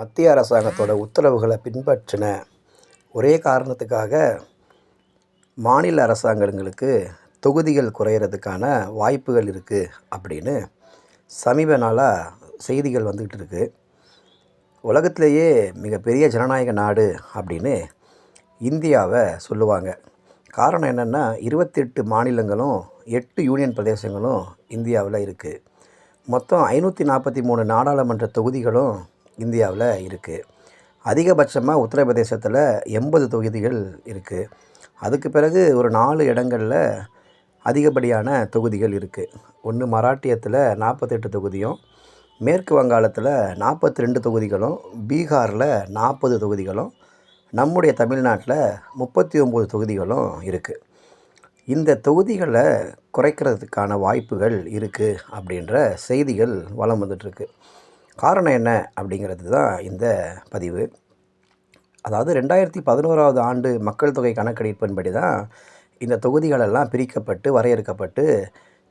மத்திய அரசாங்கத்தோட உத்தரவுகளை பின்பற்றின ஒரே காரணத்துக்காக மாநில அரசாங்கங்களுக்கு தொகுதிகள் குறையிறதுக்கான வாய்ப்புகள் இருக்குது அப்படின்னு சமீப நாளாக செய்திகள் வந்துக்கிட்டு இருக்குது உலகத்திலேயே மிகப்பெரிய ஜனநாயக நாடு அப்படின்னு இந்தியாவை சொல்லுவாங்க. காரணம் என்னென்னா இருபத்தெட்டு மாநிலங்களும் எட்டு யூனியன் பிரதேசங்களும் இந்தியாவில் இருக்குது மொத்தம் ஐநூற்றி நாற்பத்தி மூணு நாடாளுமன்ற தொகுதிகளும் இந்தியாவில் இருக்குது அதிகபட்சமாக உத்தரப்பிரதேசத்தில் எண்பது தொகுதிகள் இருக்குது அதுக்கு பிறகு ஒரு நாலு இடங்களில் அதிகப்படியான தொகுதிகள் இருக்குது ஒன்று மராட்டியத்தில் நாற்பத்தெட்டு தொகுதியும் மேற்கு வங்காளத்தில் நாற்பத்தி ரெண்டு தொகுதிகளும் பீகாரில் நாற்பது தொகுதிகளும் நம்முடைய தமிழ்நாட்டில் முப்பத்தி ஒம்பது தொகுதிகளும் இருக்குது இந்த தொகுதிகளை குறைக்கிறதுக்கான வாய்ப்புகள் இருக்குது அப்படின்ற செய்திகள் வலம் வந்துட்டுருக்கு காரணம் என்ன அப்படிங்கிறது தான் இந்த பதிவு. அதாவது ரெண்டாயிரத்தி பதினோராவது ஆண்டு மக்கள் தொகை கணக்கெடுப்பின்படி தான் இந்த தொகுதிகளெல்லாம் பிரிக்கப்பட்டு வரையறுக்கப்பட்டு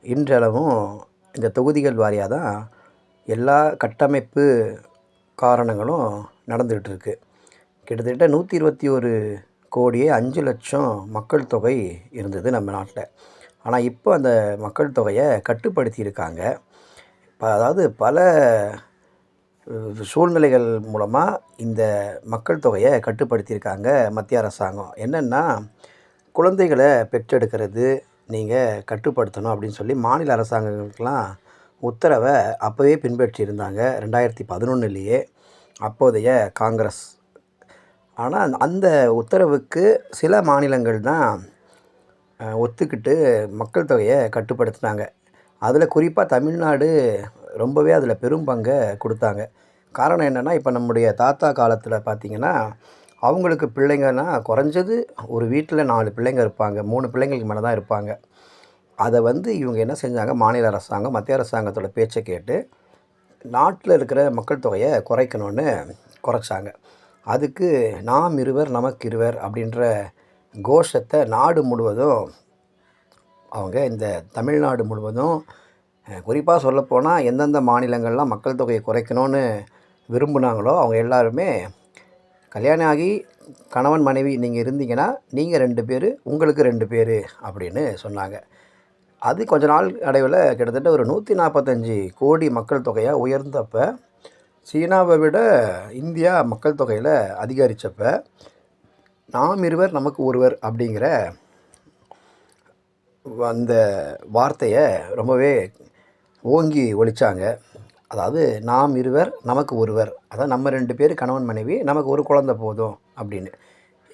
இன்றளவும் இந்த தொகுதிகள் வாரியாக தான் எல்லா கட்டமைப்பு காரணங்களும் நடந்துகிட்டு இருக்கு கிட்டத்தட்ட நூற்றி இருபத்தி ஒரு கோடியே அஞ்சு லட்சம் மக்கள் தொகை இருந்தது நம்ம நாட்டில். ஆனால் இப்போ அந்த மக்கள் தொகையை கட்டுப்படுத்தியிருக்காங்க. இப்போ அதாவது பல சூழ்நிலைகள் மூலமாக இந்த மக்கள் தொகையை கட்டுப்படுத்தியிருக்காங்க மத்திய அரசாங்கம். என்னென்னா குழந்தைகளை பெற்றெடுக்கிறது நீங்கள் கட்டுப்படுத்தணும் அப்படின்னு சொல்லி மாநில அரசாங்கங்களுக்கெல்லாம் உத்தரவை அப்போவே பின்பற்றியிருந்தாங்க ரெண்டாயிரத்தி பதினொன்றுலேயே அப்போதைய காங்கிரஸ். ஆனால் அந்த உத்தரவுக்கு சில மாநிலங்கள் தான் ஒத்துக்கிட்டு மக்கள் தொகையை கட்டுப்படுத்தினாங்க. அதில் குறிப்பாக தமிழ்நாடு ரொம்பவே அதில் பெரும் பங்கை கொடுத்தாங்க. காரணம் என்னென்னா இப்போ நம்முடைய தாத்தா காலத்தில் பார்த்திங்கன்னா அவங்களுக்கு பிள்ளைங்கன்னா குறைஞ்சது ஒரு வீட்டில் நாலு பிள்ளைங்க இருப்பாங்க. மூணு பிள்ளைங்களுக்கு மேலே தான் இருப்பாங்க. அதை வந்து இவங்க என்ன செஞ்சாங்க? மாநில அரசாங்கம் மத்திய அரசாங்கத்தோட பேச்சை கேட்டு நாட்டில் இருக்கிற மக்கள் தொகையை குறைக்கணும்னு குறைச்சாங்க. அதுக்கு நாம் இருவர் நமக்கு இருவர் அப்படின்ற கோஷத்தை நாடு முழுவதும் அவங்க இந்த தமிழ்நாடு முழுவதும் குறிப்பாக சொல்லப்போனால் எந்தெந்த மாநிலங்கள்லாம் மக்கள் தொகையை குறைக்கணும்னு விரும்புனாங்களோ அவங்க எல்லாருமே கல்யாணம் ஆகி கணவன் மனைவி நீங்கள் இருந்தீங்கன்னா நீங்கள் ரெண்டு பேர் உங்களுக்கு ரெண்டு பேர் அப்படின்னு சொன்னாங்க. அது கொஞ்ச நாள் அடைவில் கிட்டத்தட்ட ஒரு நூற்றி நாற்பத்தஞ்சு கோடி மக்கள் தொகையாக உயர்ந்தப்போ சீனாவை விட இந்தியா மக்கள் தொகையில் அதிகரித்தப்போ நாம் இருவர் நமக்கு ஒருவர் அப்படிங்கிற அந்த வார்த்தையை ரொம்பவே ஓங்கி ஒழிச்சாங்க. அதாவது நாம் இருவர் நமக்கு ஒருவர். அதான் நம்ம ரெண்டு பேர் கணவன் மனைவி நமக்கு ஒரு குழந்தை போதும் அப்படின்னு.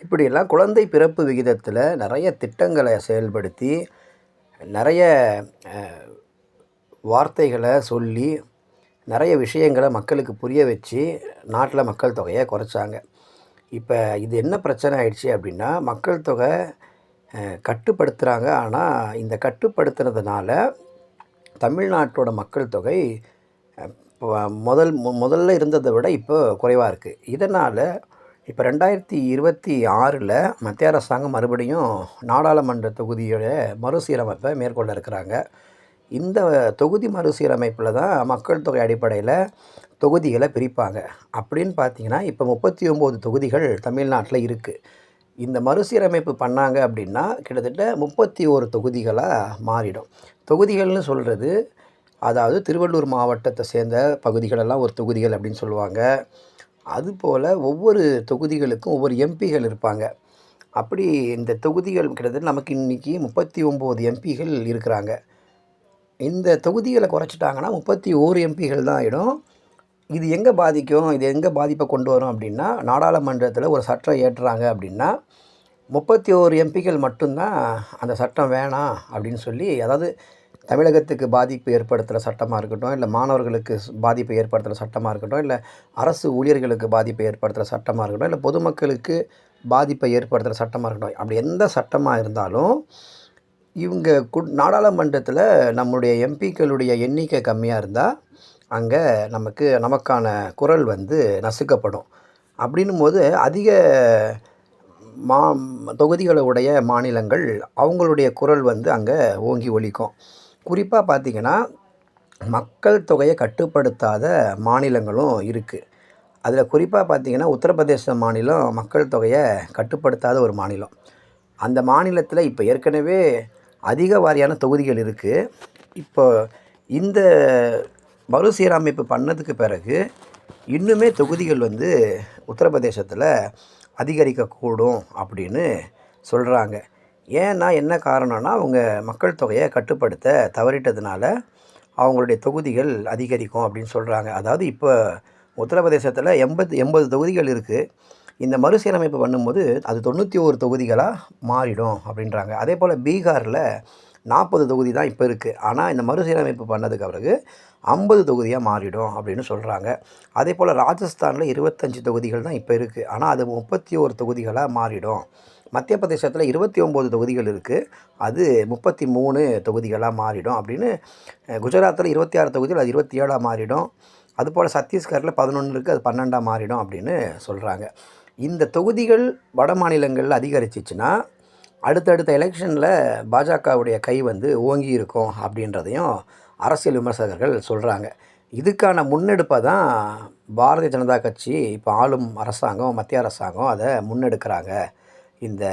இப்படியெல்லாம் குழந்தை பிறப்பு விகிதத்தில் நிறைய திட்டங்களை செயல்படுத்தி நிறைய வார்த்தைகளை சொல்லி நிறைய விஷயங்களை மக்களுக்கு புரிய வச்சு நாட்டில் மக்கள் தொகையை குறைச்சாங்க. இப்போ இது என்ன பிரச்சனை ஆயிடுச்சு அப்படின்னா மக்கள் தொகை கட்டுப்படுத்துகிறாங்க ஆனால் இந்த கட்டுப்படுத்துனதுனால தமிழ்நாட்டோட மக்கள் தொகை முதல் முதல்ல இருந்ததை விட இப்போ குறைவாக இருக்குது இதனால் இப்போ ரெண்டாயிரத்தி இருபத்தி ஆறில் மத்திய அரசாங்கம் மறுபடியும் நாடாளுமன்ற தொகுதியோட மறுசீரமைப்பை மேற்கொள்ள இருக்கிறாங்க. இந்த தொகுதி மறுசீரமைப்பில் தான் மக்கள் தொகை அடிப்படையில் தொகுதிகளை பிரிப்பாங்க. அப்படின்னு பார்த்தீங்கன்னா இப்போ முப்பத்தி ஒம்பது தொகுதிகள் தமிழ்நாட்டில் இருக்குது இந்த மறுசீரமைப்பு பண்ணாங்க அப்படின்னா கிட்டத்தட்ட முப்பத்தி ஒரு தொகுதிகளாக மாறிடும். தொகுதிகள்னு சொல்கிறது அதாவது திருவள்ளூர் மாவட்டத்தை சேர்ந்த பகுதிகளெல்லாம் ஒரு தொகுதிகள் அப்படின்னு சொல்லுவாங்க. அதுபோல் ஒவ்வொரு தொகுதிகளுக்கும் ஒவ்வொரு எம்பிகள் இருப்பாங்க. அப்படி இந்த தொகுதிகள் கிட்டத்தட்ட நமக்கு இன்றைக்கி முப்பத்தி ஒம்பது எம்பிகள் இருக்கிறாங்க. இந்த தொகுதிகளை குறைச்சிட்டாங்கன்னா முப்பத்தி ஓரு எம்பிகள் தான் ஆகிடும் இது எங்கே பாதிக்கும்? இது எங்கே பாதிப்பை கொண்டு வரும் அப்படின்னா நாடாளுமன்றத்தில் ஒரு சட்டம் ஏற்றுறாங்க அப்படின்னா முப்பத்தி ஓரு எம்பிக்கள் மட்டும்தான் அந்த சட்டம் வேணாம் அப்படின்னு சொல்லி அதாவது தமிழகத்துக்கு பாதிப்பு ஏற்படுத்துகிற சட்டமாக இருக்கட்டும் இல்லை மாணவர்களுக்கு பாதிப்பு பாதிப்பை ஏற்படுத்துகிற சட்டமாக இருக்கட்டும் இல்லை அரசு ஊழியர்களுக்கு பாதிப்பை ஏற்படுத்துகிற சட்டமாக இருக்கட்டும் இல்லை பொதுமக்களுக்கு பாதிப்பை ஏற்படுத்துகிற சட்டமாக இருக்கட்டும் அப்படி எந்த சட்டமாக இருந்தாலும் இவங்க கு நாடாளுமன்றத்தில் நம்முடைய எம்பிக்களுடைய எண்ணிக்கை கம்மியாக இருந்தால் அங்கே நமக்கு நமக்கான குரல் வந்து நசுக்கப்படும். அப்படின்னும் போது அதிக மா தொகுதிகளை உடைய மாநிலங்கள் அவங்களுடைய குரல் வந்து அங்கே ஓங்கி ஒழிக்கும் குறிப்பாக பார்த்திங்கன்னா மக்கள் தொகையை கட்டுப்படுத்தாத மாநிலங்களும் இருக்குது அதில் குறிப்பாக பார்த்தீங்கன்னா உத்தரப்பிரதேச மாநிலம் மக்கள் தொகையை கட்டுப்படுத்தாத ஒரு மாநிலம். அந்த மாநிலத்தில் இப்போ ஏற்கனவே அதிக வாரியான தொகுதிகள் இருக்குது இப்போ இந்த மறுசீரமைப்பு பண்ணதுக்கு பிறகு இன்னுமே தொகுதிகள் வந்து உத்தரப்பிரதேசத்தில் அதிகரிக்கக்கூடும் அப்படின்னு சொல்கிறாங்க ஏன்னா என்ன காரணம்னா அவங்க மக்கள் தொகையை கட்டுப்படுத்த தவறிட்டதுனால அவங்களுடைய தொகுதிகள் அதிகரிக்கும் அப்படின்னு சொல்கிறாங்க அதாவது இப்போ உத்தரப்பிரதேசத்தில் எண்பது எண்பது தொகுதிகள் இருக்குது இந்த மறுசீரமைப்பு பண்ணும்போது அது தொண்ணூற்றி ஒரு தொகுதிகளாக மாறிடும் அப்படின்றாங்க. அதே போல் பீகாரில் நாற்பது தொகுதி தான் இப்போ இருக்குது ஆனால் இந்த மறுசீரமைப்பு பண்ணதுக்கு பிறகு ஐம்பது தொகுதியாக மாறிடும் அப்படின்னு சொல்கிறாங்க அதே போல் ராஜஸ்தானில் இருபத்தஞ்சி தொகுதிகள் தான் இப்போ இருக்குது ஆனால் அது முப்பத்தி ஒரு தொகுதிகளாக மாறிடும். மத்திய பிரதேசத்தில் இருபத்தி ஒம்பது தொகுதிகள் இருக்குது அது முப்பத்தி மூணு தொகுதிகளாக மாறிடும் அப்படின்னு குஜராத்தில் இருபத்தி ஆறு தொகுதிகள் அது இருபத்தி ஏழாக மாறிடும் அதுபோல் சத்தீஸ்கரில் பதினொன்று இருக்குது அது பன்னெண்டாக மாறிடும் அப்படின்னு சொல்கிறாங்க இந்த தொகுதிகள் வட மாநிலங்களில் அதிகரிச்சிச்சுன்னா அடுத்தடுத்த எலெக்ஷனில் பாஜகவுடைய கை வந்து ஓங்கி இருக்கும் அப்படின்றதையும் அரசியல் விமர்சகர்கள் சொல்கிறாங்க இதுக்கான முன்னெடுப்பை தான் பாரதிய ஜனதா கட்சி இப்போ ஆளும் அரசாங்கம் மத்திய அரசாங்கம் அதை முன்னெடுக்கிறாங்க. இந்த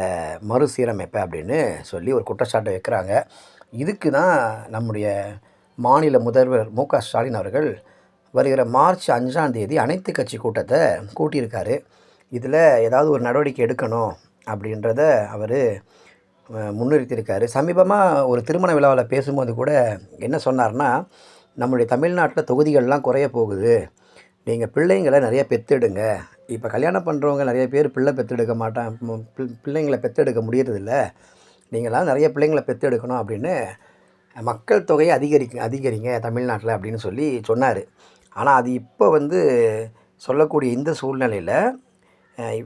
மறுசீரமைப்பை அப்படின்னு சொல்லி ஒரு குற்றச்சாட்டை வைக்கிறாங்க. இதுக்கு தான் நம்முடைய மாநில முதல்வர் மு க ஸ்டாலின் அவர்கள் வருகிற மார்ச் அஞ்சாம் தேதி அனைத்து கட்சி கூட்டத்தை கூட்டியிருக்காரு. இதில் ஏதாவது ஒரு நடவடிக்கை எடுக்கணும் அப்படின்றத அவர் முன்னிறுத்தியிருக்காரு. சமீபமாக ஒரு திருமண விழாவில் பேசும்போது கூட என்ன சொன்னார்னா நம்முடைய தமிழ்நாட்டில் தொகுதிகள்லாம் குறைய போகுது. நீங்கள் பிள்ளைங்களை நிறைய பெற்றெடுங்க இப்போ கல்யாணம் பண்ணுறவங்க நிறைய பேர் பிள்ளை பெற்றெடுக்க மாட்டாங்க பிள்ளைங்களை பெற்றெடுக்க முடியறதில்ல. நீங்களாம் நிறைய பிள்ளைங்களை பெற்றெடுக்கணும் அப்படின்னு மக்கள் தொகையை அதிகரிக்க அதிகரிங்க தமிழ்நாட்டில் அப்படின்னு சொல்லி சொன்னார். ஆனால் அது இப்போ வந்து சொல்லக்கூடிய இந்த சூழ்நிலையில்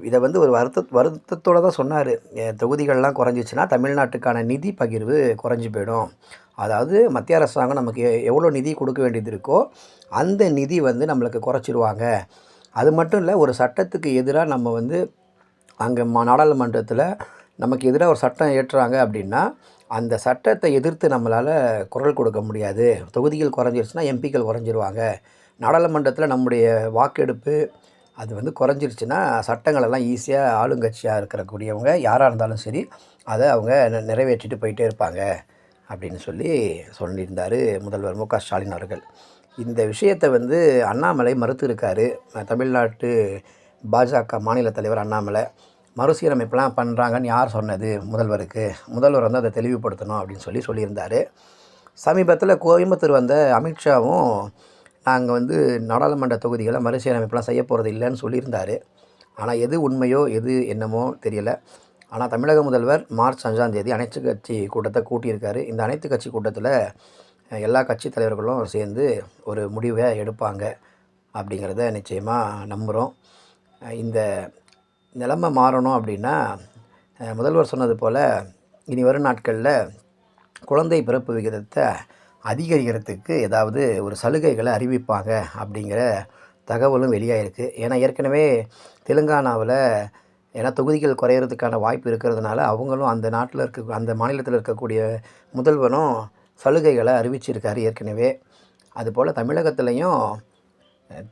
இதை வந்து ஒரு வருத்த வருத்தத்தோடு தான் சொன்னார். தொகுதிகள்லாம் குறைஞ்சிச்சுன்னா தமிழ்நாட்டுக்கான நிதி பகிர்வு குறைஞ்சி போயிடும். அதாவது மத்திய அரசாங்கம் நமக்கு எவ்வளோ நிதி கொடுக்க வேண்டியது இருக்கோ அந்த நிதி வந்து நம்மளுக்கு குறைச்சிருவாங்க. அது மட்டும் இல்லை ஒரு சட்டத்துக்கு எதிராக நம்ம வந்து அங்கே நாடாளுமன்றத்தில் நமக்கு எதிராக ஒரு சட்டம் ஏற்றுறாங்க அப்படின்னா அந்த சட்டத்தை எதிர்த்து நம்மளால் குரல் கொடுக்க முடியாது. தொகுதிகள் குறைஞ்சிருச்சுன்னா எம்பிக்கள் குறைஞ்சிருவாங்க. நாடாளுமன்றத்தில் நம்முடைய வாக்கெடுப்பு அது வந்து குறைஞ்சிருச்சுன்னா சட்டங்களெல்லாம் ஈஸியாக ஆளுங்கட்சியாக இருக்கக்கூடியவங்க யாராக இருந்தாலும் சரி அதை அவங்க நிறைவேற்றிட்டு போயிட்டே இருப்பாங்க அப்படின்னு சொல்லி சொல்லியிருந்தார் முதல்வர் மு க ஸ்டாலின் அவர்கள். இந்த விஷயத்தை வந்து அண்ணாமலை மறுத்திருக்காரு. தமிழ்நாட்டு பாஜக மாநில தலைவர் அண்ணாமலை மறுசீரமைப்பெல்லாம் பண்ணுறாங்கன்னு யார் சொன்னது முதல்வருக்கு? முதல்வர் வந்து அதை தெளிவுபடுத்தணும் அப்படின்னு சொல்லி சொல்லியிருந்தார். சமீபத்தில் கோயம்புத்தூர் வந்த அமித்ஷாவும் நாங்கள் வந்து நாடாளுமன்ற தொகுதிகளை மறுசீரமைப்பெல்லாம் செய்ய போகிறது இல்லைன்னு சொல்லியிருந்தார். ஆனால் எது உண்மையோ எது என்னமோ தெரியல. ஆனால் தமிழக முதல்வர் மார்ச் அஞ்சாம் தேதி அனைத்து கட்சி கூட்டத்தை கூட்டியிருக்காரு. இந்த அனைத்து கட்சி கூட்டத்தில் எல்லா கட்சி தலைவர்களும் சேர்ந்து ஒரு முடிவை எடுப்பாங்க அப்படிங்கிறத நிச்சயமாக நம்புகிறோம் இந்த நிலைமை மாறணும் அப்படின்னா முதல்வர் சொன்னது போல் இனி வரும் நாட்களில் குழந்தை பிறப்பு விகிதத்தை அதிகரிக்கிறதுக்கு ஏதாவது ஒரு சலுகைகளை அறிவிப்பாங்க அப்படிங்கிற தகவலும் வெளியாகிருக்கு ஏன்னா ஏற்கனவே தெலுங்கானாவில் ஏன்னா தொகுதிகள் குறையிறதுக்கான வாய்ப்பு இருக்கிறதுனால அவங்களும் அந்த நாட்டில் இருக்க அந்த மாநிலத்தில் இருக்கக்கூடிய முதல்வனும் சலுகைகளை அறிவிச்சிருக்காரு ஏற்கனவே. அதுபோல் தமிழகத்துலேயும்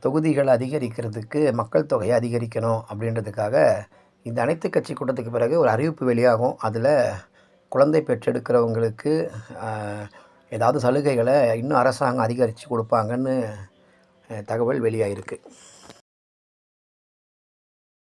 தொகுதிகள் தொகுதிகளை அதிகரிக்கிறதுக்கு மக்கள் தொகையை அதிகரிக்கணும் அப்படின்றதுக்காக இந்த அனைத்து கட்சி கூட்டத்துக்கு பிறகு ஒரு அறிவிப்பு வெளியாகும். அதில் குழந்தை பெற்றெடுக்கிறவங்களுக்கு ஏதாவது சலுகைகளை இன்னும் அரசாங்கம் அதிகரித்து கொடுப்பாங்கன்னு தகவல் வெளியாகிருக்கு